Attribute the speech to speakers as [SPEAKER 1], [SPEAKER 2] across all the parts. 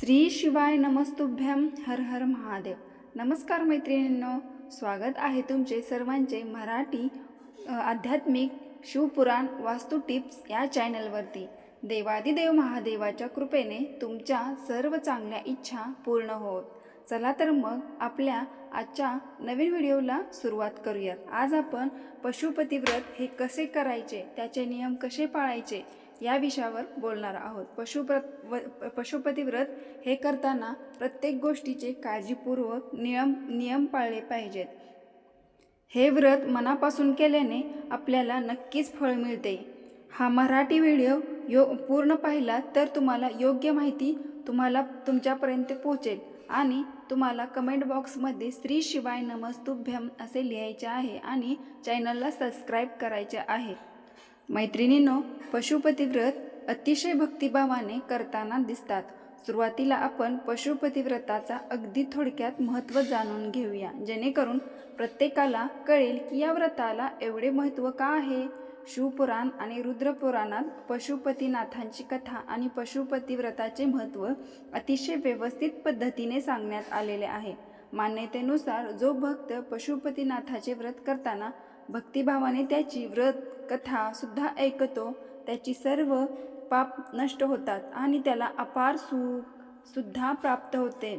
[SPEAKER 1] श्री शिवाय नमस्तुभ्यम हर हर महादेव. नमस्कार मैत्रिणींनो स्वागत आहे तुमचे सर्वांचे मराठी आध्यात्मिक शिवपुराण वास्तू टिप्स या चॅनलवरती. देवादिदेव महादेवाच्या कृपेने तुमच्या सर्व चांगल्या इच्छा पूर्ण होत. चला तर मग आपल्या आजच्या नवीन व्हिडिओला सुरुवात करूयात. आज आपण पशुपती व्रत हे कसे करायचे त्याचे नियम कसे पाळायचे या विषयावर बोलणार आहोत. पशुप्रत व पशुपती व्रत हे करताना प्रत्येक गोष्टीचे काळजीपूर्वक नियम नियम पाळले पाहिजेत. हे व्रत मनापासून केल्याने आपल्याला नक्कीच फळ मिळते. हा मराठी व्हिडिओ यो पूर्ण पाहिला तर तुम्हाला योग्य माहिती तुम्हाला तुमच्यापर्यंत पोहोचेल आणि तुम्हाला कमेंट बॉक्समध्ये श्री शिवाय नमस्तुभ्यम असे लिहायचे आहे आणि चॅनलला सबस्क्राईब करायचे आहे. मैत्रिणींनो पशुपती व्रत अतिशय भक्तिभावाने करताना दिसतात. सुरुवातीला आपण पशुपती व्रताचा अगदी थोडक्यात महत्त्व जाणून घेऊया जेणेकरून प्रत्येकाला कळेल की या व्रताला एवढे महत्त्व का आहे? शिवपुराण आणि रुद्रपुराणात पशुपतीनाथांची कथा आणि पशुपती व्रताचे महत्त्व अतिशय व्यवस्थित पद्धतीने सांगण्यात आलेले आहे. मान्यतेनुसार जो भक्त पशुपतीनाथाचे व्रत करताना भक्तिभावाने त्याची व्रत कथा सुद्धा ऐकतो. त्याची सर्व पाप नष्ट होतात आणि त्याला अपार सुख सुद्धा प्राप्त होते.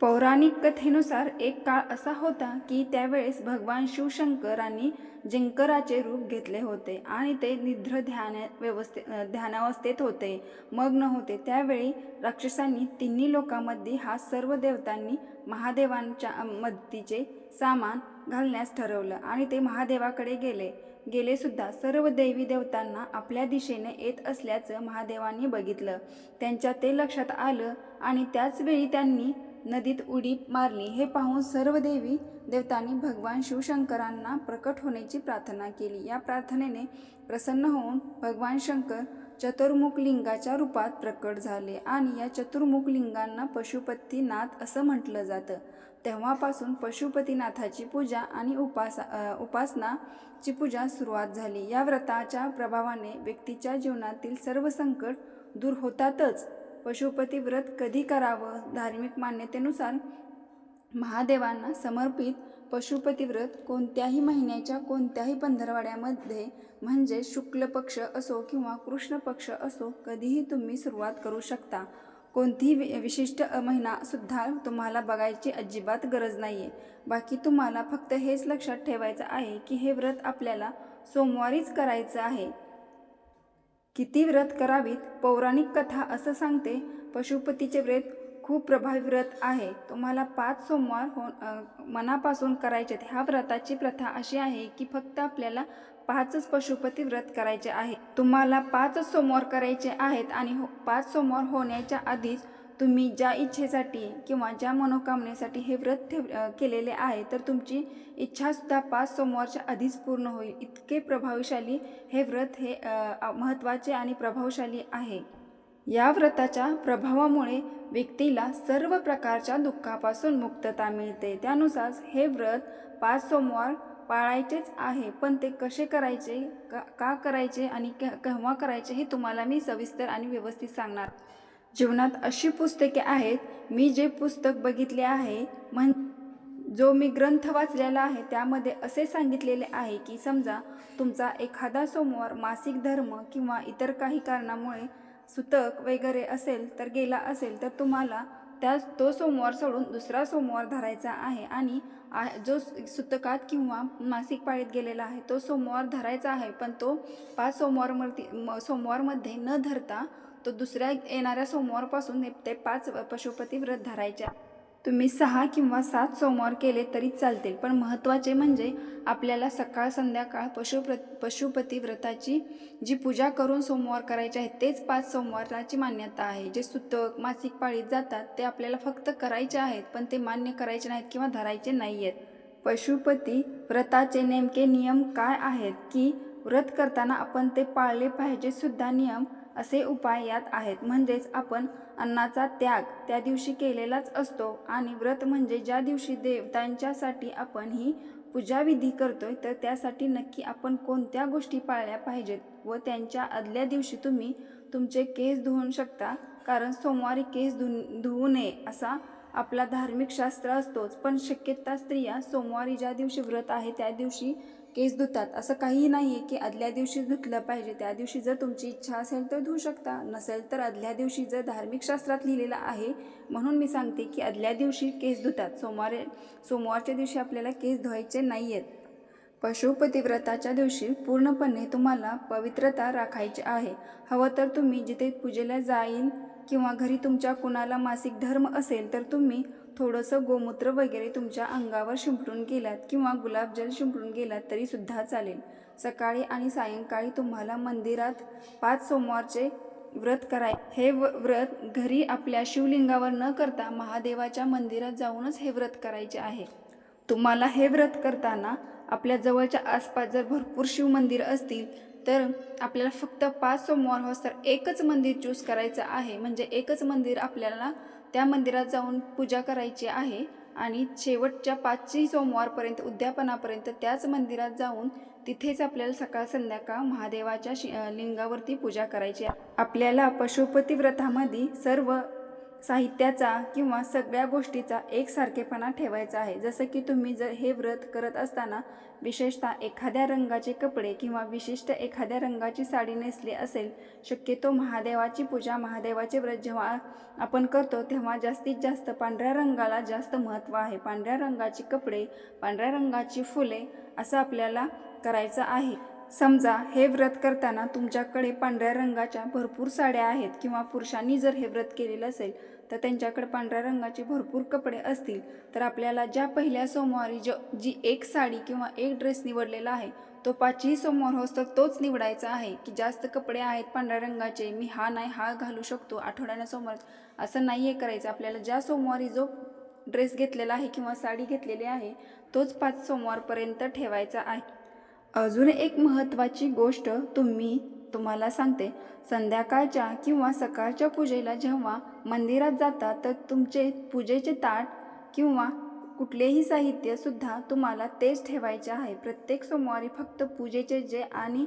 [SPEAKER 1] पौराणिक कथेनुसार एक काळ असा होता की त्यावेळेस भगवान शिवशंकरांनी जिंकराचे रूप घेतले होते आणि ते निद्र ध्यान व्यवस्थे ध्यानावस्थेत होते. मग्न होते. त्यावेळी राक्षसांनी तिन्ही लोकांमध्ये हा सर्व देवतांनी महादेवांच्या मदतीचे सामान घालण्यास ठरवलं आणि ते महादेवाकडे गेले. गेलेसुद्धा सर्व देवी देवतांना आपल्या दिशेने येत असल्याचं महादेवांनी बघितलं. त्यांच्या ते लक्षात आलं आणि त्याचवेळी त्यांनी नदीत उडी मारली. हे पाहून सर्व देवी देवतांनी भगवान शिवशंकरांना प्रकट होण्याची प्रार्थना केली. या प्रार्थनेने प्रसन्न होऊन भगवान शंकर चतुर्मुख लिंगाच्या रूपात प्रकट झाले आणि या चतुर्मुख लिंगांना पशुपतीनाथ असं म्हटलं जातं. तेव्हापासून पशुपतीनाथाची पूजा आणि उपासा उपासनाची पूजा सुरुवात झाली. या व्रताच्या प्रभावाने व्यक्तीच्या जीवनातील सर्व संकट दूर होतातच. पशुपती व्रत कधी करावं? धार्मिक मान्यतेनुसार महादेवांना समर्पित पशुपती व्रत कोणत्याही महिन्याच्या कोणत्याही पंधरवाड्यामध्ये म्हणजे शुक्ल पक्ष असो किंवा कृष्ण पक्ष असो कधीही तुम्ही सुरुवात करू शकता. कोणतीही वि विशिष्ट महिनासुद्धा तुम्हाला बघायची अजिबात गरज नाही आहे बाकी तुम्हाला फक्त हेच लक्षात ठेवायचं आहे की हे व्रत आपल्याला सोमवारीच करायचं आहे. किती व्रत करावीत? पौराणिक कथा असं सांगते. पशुपतीचे व्रत खूप प्रभावी व्रत आहे. तुम्हाला पाच सोमवार हो मनापासून करायचे आहेत. ह्या व्रताची प्रथा अशी आहे की फक्त आपल्याला पाचच पशुपती व्रत करायचे आहे. तुम्हाला पाचच सोमवार करायचे आहेत आणि हो पाच सोमवार होण्याच्या आधीच तुम्ही ज्या इच्छेसाठी किंवा ज्या मनोकामनेसाठी हे व्रत ठेव केलेले आहे तर तुमची इच्छासुद्धा पाच सोमवारच्या आधीच पूर्ण होईल. इतके प्रभावशाली हे व्रत हे महत्त्वाचे आणि प्रभावशाली आहे. या व्रताच्या प्रभावामुळे व्यक्तीला सर्व प्रकारच्या दुःखापासून मुक्तता मिळते. त्यानुसार हे व्रत पाच सोमवार पाळायचेच आहे. पण ते कसे करायचे का का करायचे आणि केव्हा करायचे हे तुम्हाला मी सविस्तर आणि व्यवस्थित सांगणार. जीवनात अशी पुस्तके आहेत मी जे पुस्तक बघितले आहे म्हण जो मी ग्रंथ वाचलेला आहे त्यामध्ये असे सांगितलेले आहे की समजा तुमचा एखादा सोमवार मासिक धर्म किंवा इतर काही कारणामुळे सुतक वगैरे असेल तर गेला असेल तर तुम्हाला त्या तो सोमवार सोडून दुसरा सोमवार धरायचा आहे. आणि जो सुतकात किंवा मासिक पाळीत गेलेला आहे तो सोमवार धरायचा आहे पण तो पाच सोमवारमध्ये म सोमवारमध्ये न धरता तो दुसऱ्या येणाऱ्या सोमवारपासून ते- ते पाच पशुपती व्रत धरायच्या तुम्ही सहा किंवा सात सोमवार केले तरी चालतील. पण महत्त्वाचे म्हणजे आपल्याला सकाळ संध्याकाळ पशुप्र पशुपती व्रताची जी पूजा करून सोमवार करायचे आहेत तेच पाच सोमवाराची मान्यता आहे. जे सुतक मासिक पाळीत जातात ते आपल्याला फक्त करायचे आहेत पण ते मान्य करायचे नाहीत किंवा धरायचे नाही आहेत पशुपती व्रताचे नेमके नियम काय आहेत की व्रत करताना आपण ते पाळले पाहिजे सुद्धा नियम असे उपाय यात आहेत. म्हणजेच आपण अन्नाचा त्याग त्या दिवशी केलेलाच असतो आणि व्रत म्हणजे ज्या दिवशी देवतांच्यासाठी आपण ही पूजाविधी करतोय तर त्यासाठी नक्की आपण कोणत्या गोष्टी पाळल्या पाहिजेत व त्यांच्या आदल्या दिवशी तुम्ही तुमचे केस धुवून शकता. कारण सोमवारी केस धु धुवू नये असा आपला धार्मिक शास्त्र असतोच. पण शक्यता स्त्रिया सोमवारी ज्या दिवशी व्रत आहे त्या दिवशी केस धुतात. असं काहीही नाही आहे की आदल्या दिवशी धुतलं पाहिजे. त्या दिवशी जर तुमची इच्छा असेल तर धुवू शकता. नसेल तर आदल्या दिवशी जर धार्मिक शास्त्रात लिहिलेलं आहे म्हणून मी सांगते की आदल्या दिवशी केस धुतात. सोमवारे सोमवारच्या दिवशी आपल्याला केस धुवायचे नाही आहेत पशुपती व्रताच्या दिवशी पूर्णपणे तुम्हाला पवित्रता राखायची आहे. हवं तर तुम्ही जिथे पूजेला जाईल किंवा घरी तुमच्या कुणाला मासिक धर्म असेल तर तुम्ही थोडंसं गोमूत्र वगैरे तुमच्या अंगावर शिंपडून गेलात किंवा गुलाबजल शिंपडून गेलात तरीसुद्धा चालेल. सकाळी आणि सायंकाळी तुम्हाला मंदिरात पाच सोमवारचे व्रत कराय हे व व्रत घरी आपल्या शिवलिंगावर न करता महादेवाच्या मंदिरात जाऊनच हे व्रत करायचे आहे. तुम्हाला हे व्रत करताना आपल्या जवळच्या आसपास जर भरपूर शिवमंदिर असतील तर आपल्याला फक्त पाच सोमवार होस तर एकच मंदिर चूज करायचं आहे. म्हणजे एकच मंदिर आपल्याला त्या मंदिरात जाऊन पूजा करायची आहे आणि शेवटच्या पाचही सोमवारपर्यंत उद्यापनापर्यंत त्याच मंदिरात जाऊन तिथेच आपल्याला सकाळ संध्याकाळ महादेवाच्या शि लिंगावरती पूजा करायची आपल्याला पशुपती व्रतामध्ये सर्व साहित्याचा किंवा सगळ्या गोष्टीचा एकसारखेपणा ठेवायचा आहे. जसं की तुम्ही जर हे व्रत करत असताना विशेषतः एखाद्या रंगाचे कपडे किंवा विशिष्ट एखाद्या रंगाची साडी नेसली असेल शक्यतो महादेवाची पूजा महादेवाचे व्रत जेव्हा आपण करतो तेव्हा जास्तीत जास्त पांढऱ्या रंगाला जास्त महत्त्व आहे. पांढऱ्या रंगाची कपडे पांढऱ्या रंगाची फुले असं आपल्याला करायचं आहे. समजा हे व्रत करताना तुमच्याकडे पांढऱ्या रंगाच्या भरपूर साड्या आहेत किंवा पुरुषांनी जर हे व्रत केलेलं असेल तर त्यांच्याकडे पांढऱ्या रंगाचे भरपूर कपडे असतील. तर आपल्याला ज्या पहिल्या सोमवारी ज जी एक साडी किंवा एक ड्रेस निवडलेला आहे तो पाचही सोमवार होस तर तोच निवडायचा आहे की जास्त कपडे आहेत पांढऱ्या रंगाचे मी हा नाही हा घालू शकतो आठवड्यानं सोमवार. असं नाही आहे करायचं. आपल्याला ज्या सोमवारी जो ड्रेस घेतलेला आहे किंवा साडी घेतलेली आहे तोच पाच सोमवारपर्यंत ठेवायचा आहे. अजून एक महत्त्वाची गोष्ट तुम्ही तुम्हाला सांगते. संध्याकाळच्या किंवा सकाळच्या पूजेला जेव्हा मंदिरात जाता तर तुमचे पूजेचे ताट किंवा कुठलेही साहित्यसुद्धा तुम्हाला तेच ठेवायचे आहे. प्रत्येक सोमवारी फक्त पूजेचे जे आणि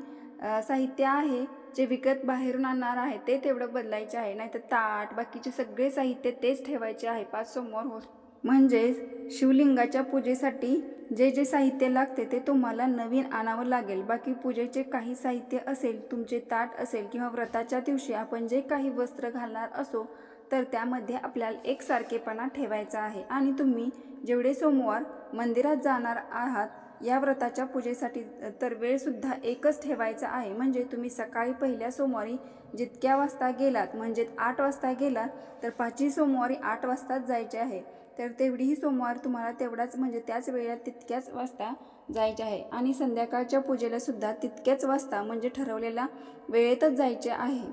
[SPEAKER 1] साहित्य आहे जे विकत बाहेरून आणणार आहे ते तेवढं बदलायचे आहे. नाहीतर ताट बाकीचे सगळे साहित्य तेच ठेवायचे आहे. पाच सोमवार हो म्हणजेच शिवलिंगाच्या पूजेसाठी जे जे साहित्य लागते ते तुम्हाला नवीन आणावं लागेल. बाकी पूजेचे काही साहित्य असेल तुमचे ताट असेल किंवा व्रताच्या दिवशी आपण जे काही वस्त्र घालणार असो तर त्यामध्ये आपल्याला एकसारखेपणा ठेवायचा आहे. आणि तुम्ही जेवढे सोमवार मंदिरात जाणार आहात या व्रताच्या पूजेसाठी तर वेळसुद्धा एकच ठेवायचा आहे. म्हणजे तुम्ही सकाळी पहिल्या सोमवारी जितक्या वाजता गेलात म्हणजे आठ वाजता गेलात तर पाचवी सोमवारी आठ वाजताच जायचे आहे. तर तेवढीही सोमवार तुम्हाला तेवढाच म्हणजे त्याच वेळेला तितक्याच वाजता जायचे आहे. आणि संध्याकाळच्या पूजेला सुद्धा तितक्याच वाजता म्हणजे ठरवलेल्या वेळेतच जायचे आहे.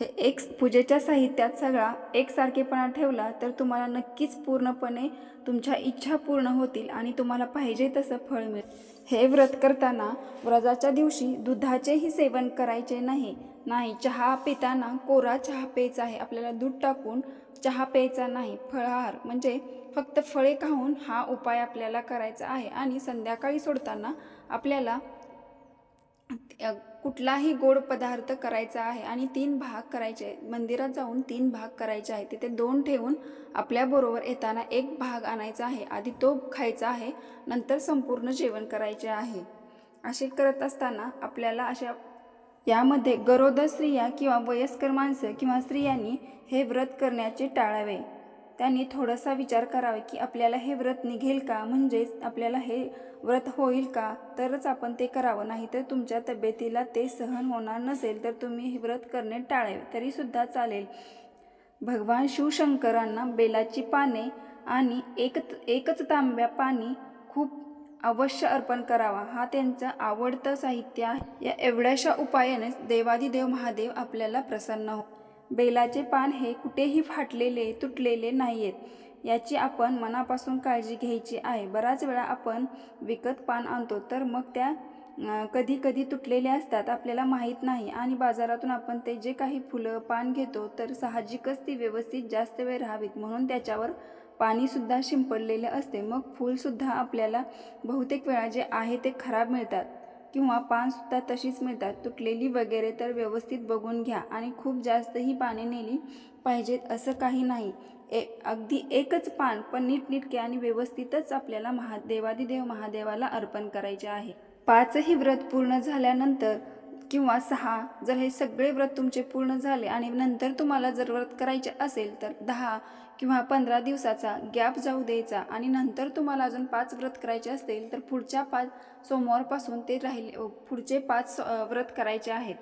[SPEAKER 1] हे एक पूजेच्या साहित्यात सगळा एकसारखेपणा ठेवला तर तुम्हाला नक्कीच पूर्णपणे तुमच्या इच्छा पूर्ण होतील आणि तुम्हाला पाहिजे तसं फळ मिळेल. हे व्रत करताना व्रताच्या दिवशी दुधाचेही सेवन करायचे नाही. नाही चहा पिताना कोरा चहा प्यायचा आहे. आपल्याला दूध टाकून चहा प्यायचा नाही फळाहार. म्हणजे फक्त फळे खाऊन हा उपाय आपल्याला करायचा आहे. आणि संध्याकाळी सोडताना आपल्याला कुठलाही गोड पदार्थ करायचा आहे आणि तीन भाग करायचे. मंदिरात जाऊन तीन भाग करायचे आहे तिथे दोन ठेवून आपल्याबरोबर येताना एक भाग आणायचा आहे. आधी तो खायचा आहे नंतर संपूर्ण जेवण करायचे आहे. असे करत असताना आपल्याला अशा यामध्ये गरोदर स्त्रिया किंवा वयस्कर माणसं किंवा स्त्रियांनी हे व्रत करण्याचे टाळावे. त्यांनी थोडासा विचार करावा की आपल्याला हे व्रत निघेल का? म्हणजेच आपल्याला हे व्रत होईल का? तरच आपण ते करावं. नाहीतर तुमच्या तब्येतीला ते सहन होणार नसेल तर तुम्ही हे व्रत करणे टाळावे. तरीसुद्धा चालेल. भगवान शिवशंकरांना बेलाची पाने आणि एक एकच तांब्या पाणी खूप अवश्य अर्पण करावा. हा त्यांचं आवडतं साहित्य आहे. या एवढ्याशा उपायाने देवादिदेव महादेव आपल्याला प्रसन्न हो बेलाचे पान हे कुठेही फाटलेले तुटलेले नाही आहेत याची आपण मनापासून काळजी घ्यायची आहे. बराच वेळा आपण विकत पान आणतो तर मग त्या कधी कधी तुटलेले असतात आपल्याला माहीत नाही. आणि बाजारातून आपण ते जे काही फुलं पान घेतो तर साहजिकच ती व्यवस्थित जास्त वेळ राहावीत. म्हणून त्याच्यावर पाणीसुद्धा शिंपडलेले असते. मग फूलसुद्धा आपल्याला बहुतेक वेळा जे आहे ते खराब मिळतात किंवा पानसुद्धा तशीच मिळतात. तुटलेली वगैरे तर व्यवस्थित बघून घ्या आणि खूप जास्तही पाने नेली पाहिजेत असं काही नाही. ए अगदी एकच पान पण नीटनिटके आणि व्यवस्थितच आपल्याला महादेवादिदेव महादेवाला अर्पण करायचे आहे. पाचही व्रत पूर्ण झाल्यानंतर किंवा सहा जर हे सगळे व्रत तुमचे पूर्ण झाले आणि नंतर तुम्हाला जर व्रत करायचे असेल तर दहा किंवा पंधरा दिवसाचा गॅप जाऊ द्यायचा आणि नंतर तुम्हाला अजून पाच व्रत करायचे असतील तर पुढच्या पाच सोमवारपासून ते राहिले पुढचे पाच व्रत करायचे आहेत.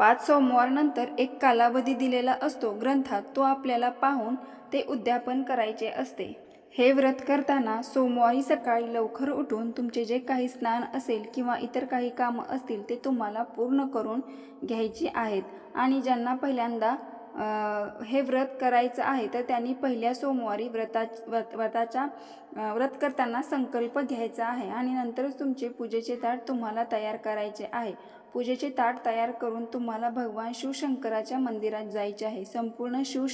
[SPEAKER 1] पाच सोमवारनंतर एक कालावधी दिलेला असतो ग्रंथात तो आपल्याला पाहून ते उद्यापन करायचे असते. हे व्रत करताना सोमवारी सकाळी लवकर उठून तुमचे जे काही स्नान असेल किंवा इतर काही कामं असतील ते तुम्हाला पूर्ण करून घ्यायची आहेत. आणि ज्यांना पहिल्यांदा हे व्रत करायचं आहे तर त्यांनी पहिल्या सोमवारी व्रता व्रत व्रताच्या व्रत करताना संकल्प घ्यायचा आहे आणि नंतरच तुमचे पूजेचे ताट तुम्हाला तयार करायचे आहे. पूजेचे ताट तयार करून तुम्हाला भगवान शिवशंकराच्या मंदिरात जायचे आहे. संपूर्ण शिव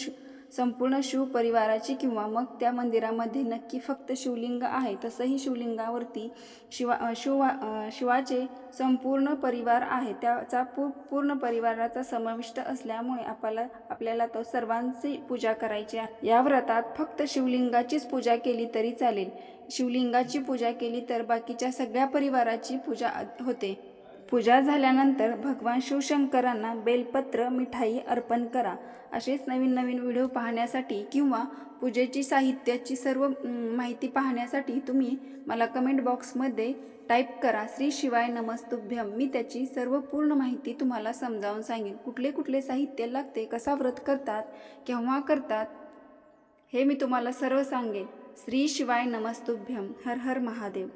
[SPEAKER 1] संपूर्ण शिव परिवाराची किंवा मग त्या मंदिरामध्ये नक्की फक्त शिवलिंग आहे तसंही शिवलिंगावरती शिवा शिवा शिवाचे संपूर्ण परिवार आहे. त्याचा पू पूर्ण परिवाराचा समाविष्ट असल्यामुळे आपल्याला आपल्याला तो सर्वांची पूजा करायची आहे. या व्रतात फक्त शिवलिंगाचीच पूजा केली तरी चालेल. शिवलिंगाची पूजा केली तर बाकीच्या सगळ्या परिवाराची पूजा होते. पूजा झाल्यानंतर भगवान शिवशंकरांना बेलपत्र मिठाई अर्पण करा. असेच नवीन नवीन व्हिडिओ पाहण्यासाठी किंवा पूजेची साहित्याची सर्व माहिती पाहण्यासाठी तुम्ही मला कमेंट बॉक्समध्ये टाईप करा. श्री शिवाय नमस्तुभ्यम. मी त्याची सर्व पूर्ण माहिती तुम्हाला समजावून सांगेन. कुठले कुठले साहित्य लागते कसा व्रत करतात केव्हा करतात हे मी तुम्हाला सर्व सांगेन. श्री शिवाय नमस्तुभ्यम. हर हर महादेव.